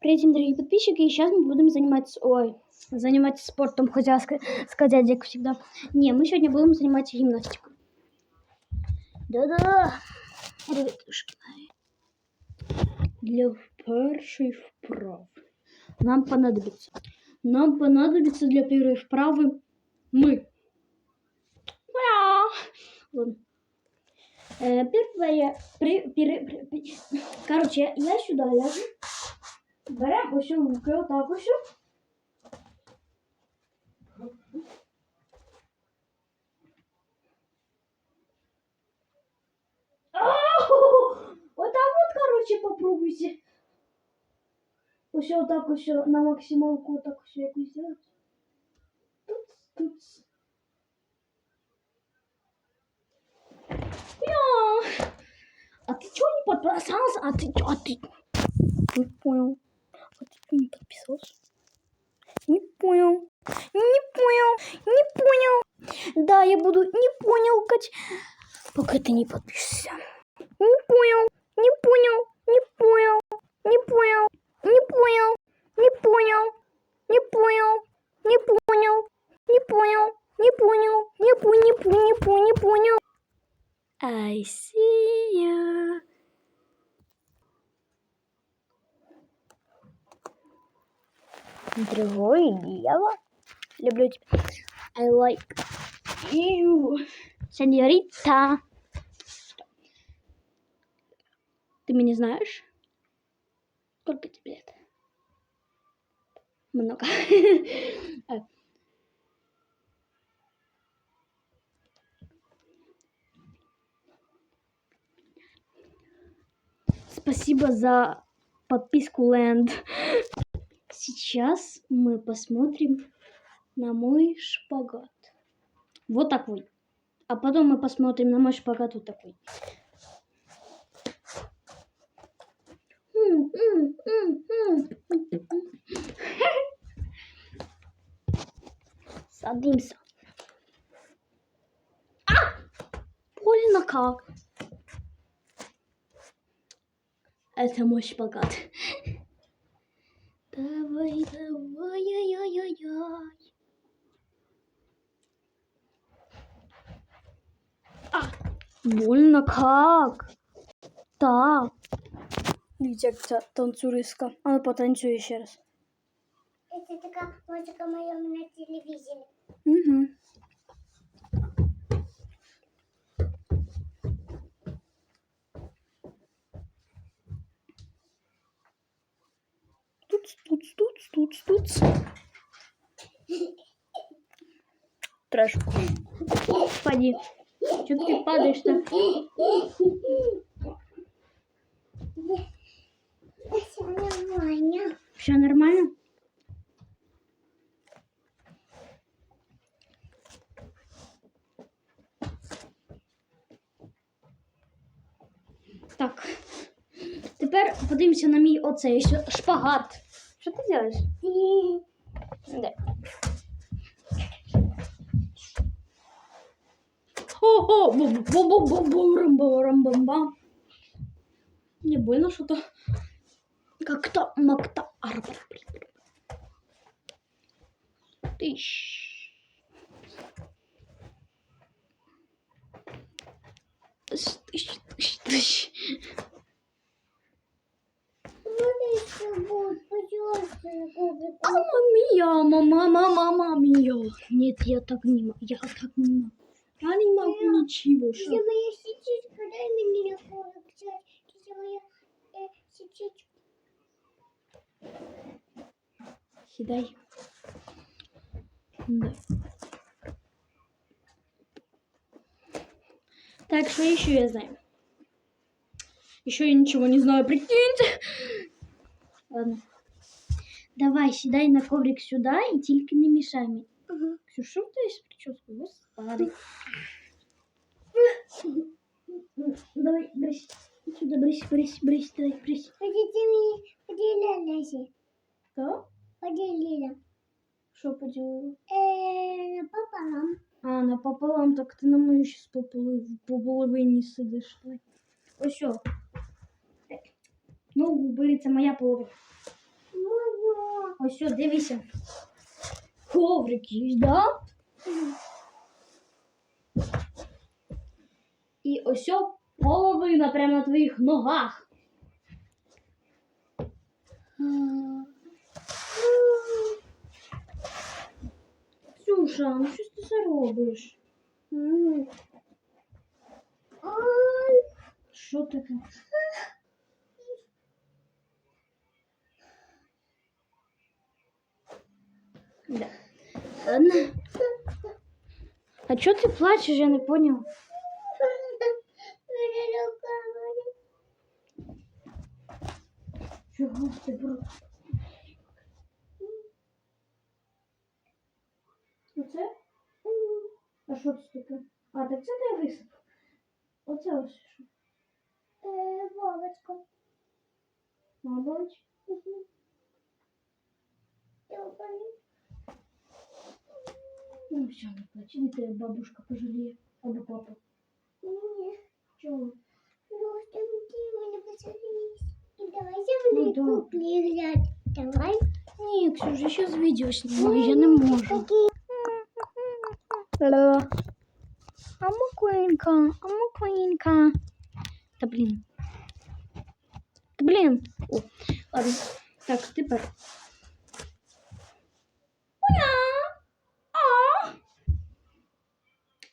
Привет, дорогие подписчики. И сейчас мы будем заниматься... Ой, заниматься спортом, ска- сказать, как всегда. Не, мы сегодня будем заниматься гимнастикой. Да-да, ребятушки. Для першей вправи нам понадобится... Нам понадобится для первой вправы мы. Ладно. Э, Первое... При, при- при- Короче, я сюда ляжу. Беремо ось руки, отак ось. Отак от, короче, попробуйте. Ось отак ось на максималку отак ось якось зробити. Тут, тут. А ты чё не подписался? А ты? А ты... Не понял. А не подписался? Не понял. Не понял. Не понял. Да, я буду не понял, Кать. Пока ты не подпишешься. Не понял. Не понял. Не понял. Не понял. Не понял. Не понял. Не понял. Не понял. Не понял. Не понял. Не понял. Не понял. Не понял. I see you. Другое дело. Люблю тебя. I like you. Сеньорита. Ты меня знаешь? Сколько тебе лет? Много. Спасибо за подписку Land. Сейчас мы посмотрим на мой шпагат. Вот такой. А потом мы посмотрим на мой шпагат вот такой. Садимся. А! Больно как. Это мой шпагат. Давай, давай, яй-яй-яй. А, больно как? Так. Видите, як ця танцюристка. А ну потанцюй ще раз. Это такая музыка моя на телевизоре. Угу. Туц, туц, туц, туц, туц. Трэш. Пади. Че ты падаешь-то? Все нормально. Все нормально? Так. Тепер подивимося на мій оцей шпагат. Що ти робиш? Де? Хо-хо! бум-бум-бум-бум-бум-бум-бум-бум. Не больно что-то. Как-то макта. Тыщ. Тыщ, тыщ, тыщ, тыщ. Мама мия, мама, мама, мама мия. Нет, я так не могу. Я так не могу. Я не могу ничего. Где Что? моя сетичка? Дай мне кубик взять. Где моя э, сетичка? Сідай. Да. Так, что еще я знаю? Еще я ничего не знаю, прикиньте. Ладно. Давай, сідай на коврик сюда и тільки не мешай мне. Угу. Ты что ты с прической? Мы старый. Давай, брось, Отсюда брось, брось, брось, давай, брысь. Хотите мне поделила, Леся? Что? Поделила. Что поделила? Эээ, пополам. А, на пополам? так ты на мою сейчас ще по половині сидиш. Ось все, ногу борется моя половина. Моя. Ось все, дивися. Коврик є, да? І ось половина прямо на твоїх ногах. Ксюша, ну що ти це робиш? Ой, Що таке? Ладно. А чого ти плачеш, я не поняв. мене рука болить. Чого ти бро? Оце? А що це таке? А, так це ти висипав. Оце ось що. Е, Вовочка. Молодець. Мгм. Добре. Ну все, не плач. Не тебе бабушка пожаліє. Або папа. Ні. Чого? Ну, що ти мене посадись. І давай Ну, я мене да. куплі глянь. Давай. Ні, Ксюша, зараз відео знімаю, я не можу. Такі. Алло. А муквинка, а муквинка. Та блін. Та блін. О, ладно. Так, тепер.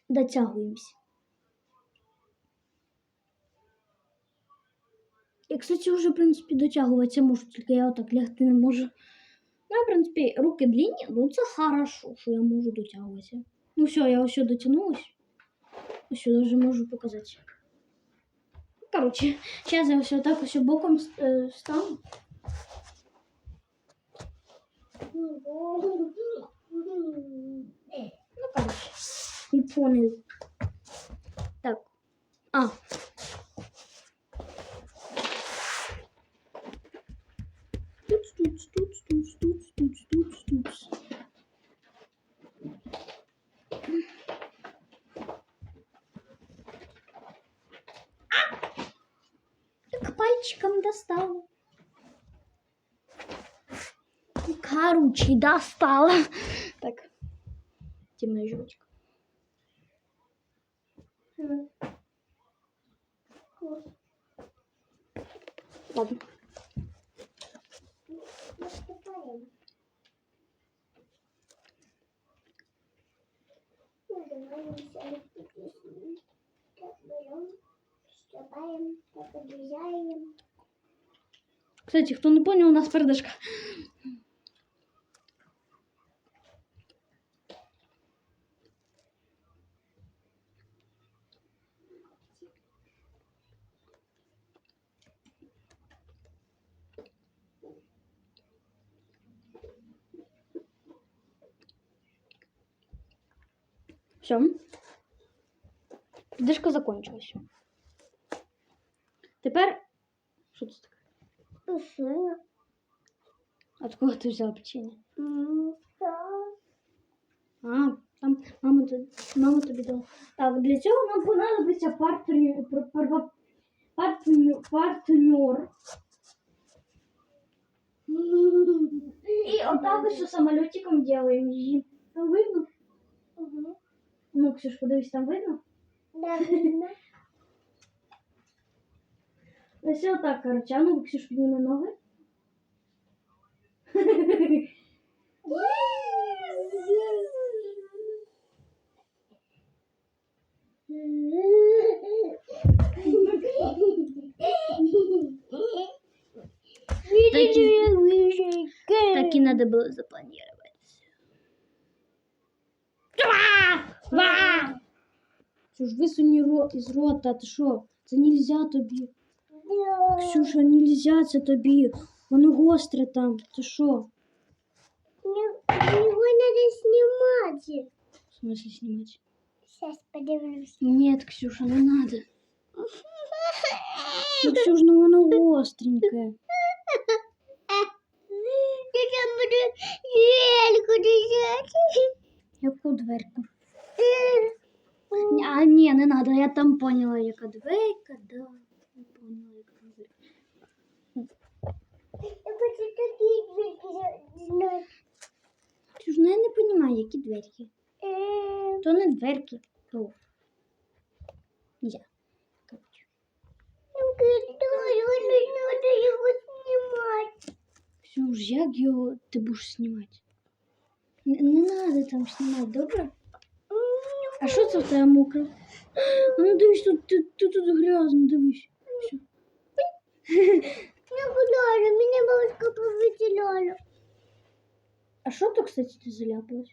Дотягуємося. Я, кстати, вже, в принципі, дотягуватися можу, тільки я отак лягти не можу. Ну, в принципі, руки длинні, ну це хорошо, що я можу дотягуватися. Ну все, я ось дотягнулась. Ось сюди можу показати. Коротше, зараз я ось так ось боком е, стану. Ну, коротше, не поняли. Так. А. Туц, туц, туц, туц, туц, туц, туц, туц. Так пальчиком достала. Короче, достала. Так. Темная так обрізаємо. Кстати, кто не понял, у нас передышка. Все. Передышка закончилась. Тепер. Що це таке? Пиши. Откуда ти взяла печенье? А, там мама, тобі- мама тобі дала. Так, для цього нам понадобиться партнер, партнер, партнер. І отак ось самолетиком делаем видно? Мгм. Ну, Ксюш, подивись, там видно? Да, видно. Ось отак, короче. А ну, Ксюш, підніми ноги. Так и, так и надо Ксюш, висунь рот із рота, ти що? Це нельзя тобі. Ксюша, нельзя це тобі. Воно гостре там. Ти що? Его надо снимать. В смысле снимать? Сейчас подивлюсь. Нет, Ксюша, не надо. Ну, Ксюш, ну воно остренькое. Я там буду елку держать. Яку дверку? А, ні, не надо, я там поняла, яка дверка, да. Я поняла, яка дверка. Я хочу такі двері знаю, які дверки. Е, То не дверки. О. Нельзя. Короче. Китай, не надо его снимать. Ксюш, як його ти будеш знімати? Не, не надо там знімати, добре? А що це в тебе мокре? А Ну дивись, тут, тут, тут, тут грязно, дивись. Все. Не гуляли, меня бабушка повыделяла. А що то, кстати, ти заляпалась?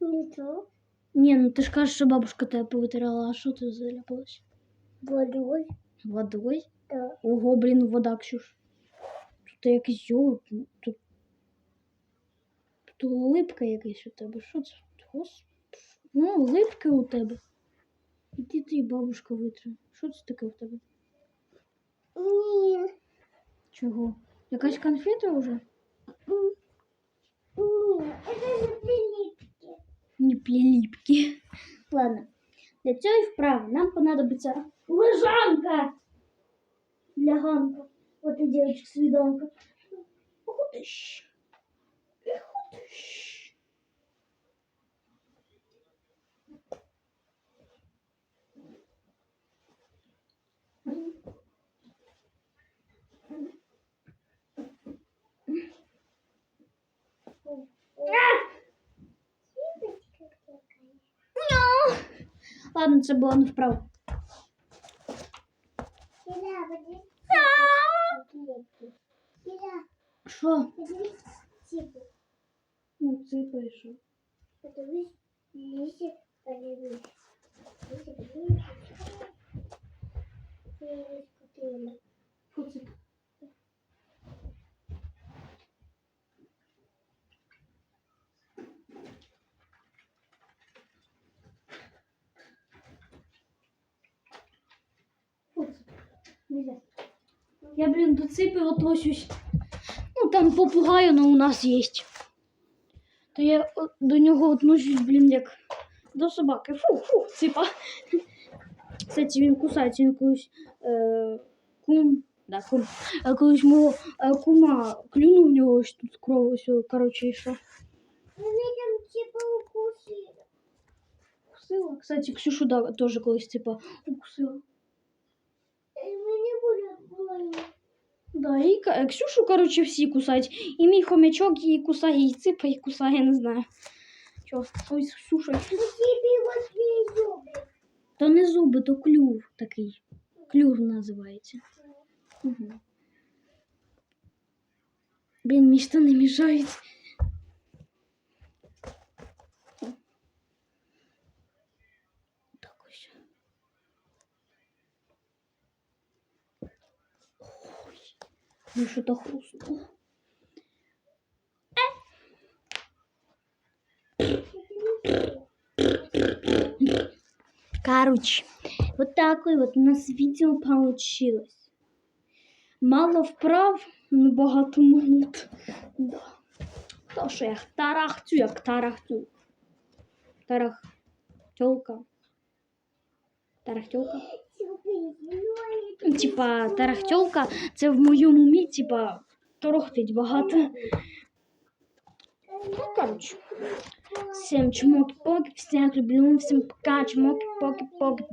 Ничего. Ні, ну ти ж кажеш, що бабушка тебе повитирала, а що ти заляпалась? Водой. Водою? Да. Ого, блін, вода, Ксюш. Тут якийсь йогурт, тут, тут липка якась у тебе. Що це? Гос... Ну, липки у тебе. Іди ти, бабушка витре. Що це таке в тебе? Не. Чого? Якась конфета вже? м, Не. Это не прилипки. Не прилипки. Ладно. Для цієї вправи нам понадобиться лежанка. Ляганка. От і дівчинка свіданка. Ходиш. Ходиш. Ладно, це була не подивись. Типа. Ну, ципаєш. що? Фу, ципа. Нельзя. Я, блин, до ципи отношусь. Ну, там попугай, но у нас есть. То я до нього отношусь, блін, як до собаки. Фу, фу, ципа. Кстати, він кусається, він колись е, кум. Да, кум. А колись мого е, кума клюнув в нього ось тут кров, ось, коротше, що. Вони там типа укусили. Укусила. Кстати, Ксюшу да, теж колись, типа, укусила. Е, Мені буде больно. Да, і Ксюшу, коротше, всі кусають. І мій хомячок її кусає, і ципа, її кусає, не знаю. Що, ось Ксюша. У тебе вот две зубы. То не зуби, то клюв такий. Клюв називається. Угу. Блін, мені штани мішають. Ну що то хрустнуло. Короче, вот такое вот у нас видео получилось. Мало вправ, но багато минут. Да. То, що я тарахтю, як тарахтю. Тарах. Тёлка. Зубы зеленые. Типа, тарахтёлка, це в моєму умі, типа, торохтить багато. Ну, короче. Всем чмоки-поки, всех люблю, всем пока, чмоки-поки, поки,